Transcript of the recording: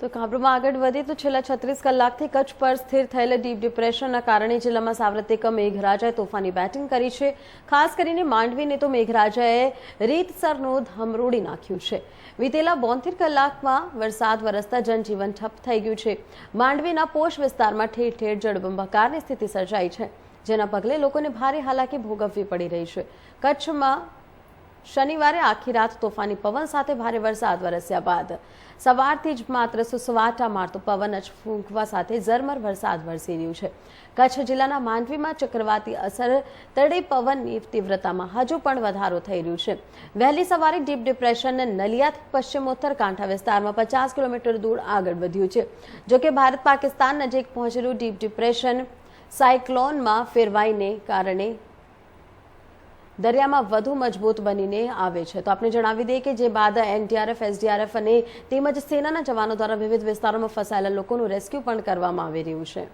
તો કાબરૂમાં આગળ વધી તો છેલ્લા છત્રીસ કલાકથી કચ્છ પર સ્થિર થયેલા ડીપ ડિપ્રેશનના કારણે જિલ્લામાં સાર્વત્રિક મેઘરાજાએ તોફાની બેટિંગ કરી છે. ખાસ કરીને માંડવીને તો મેઘરાજાએ રીતસરનું ધમરોડી નાખ્યું છે. વીતેલા બોતેર કલાકમાં વરસાદ વરસતા જનજીવન ઠપ થઈ ગયું છે. માંડવીના પોષ વિસ્તારમાં ઠેર ઠેર જળબંબાકારની સ્થિતિ સર્જાઈ છે, જેના પગલે લોકોને ભારે હાલાકી ભોગવવી પડી રહી છે. કચ્છમાં શનિવારે આખી રાત તોફાની પવન સાથે ભારે વરસાદ વરસ્યા બાદ સવારથી જ માત્ર સુસવાટા મારતો પવન જ ફૂંકવા સાથે ઝરમર વરસાદ વરસી રહ્યું છે. કચ્છ જિલ્લાના માંડવીમાં ચક્રવાતી અસર તળે પવનની તીવ્રતામાં હજુ પણ વધારો થઈ રહ્યો છે. વહેલી સવારે ડીપ ડિપ્રેશન નલિયાથી પશ્ચિમોત્તર કાંઠા વિસ્તારમાં પચાસ કિલોમીટર દૂર આગળ વધ્યું છે. જોકે ભારત પાકિસ્તાન નજીક પહોંચેલું ડીપ ડિપ્રેશન સાયક્લોનમાં ફેરવાઈને કારણે દરિયામાં વધુ મજબૂત બનીને આવે છે. તો આપણે જણાવી દઈએ કે જે બાદ એનડીઆરએફ, એસડીઆરએફ અને તેમજ સેનાના જવાનો દ્વારા વિવિધ વિસ્તારોમાં ફસાયેલા લોકોનું રેસ્ક્યુ પણ કરવામાં આવી રહ્યું છે.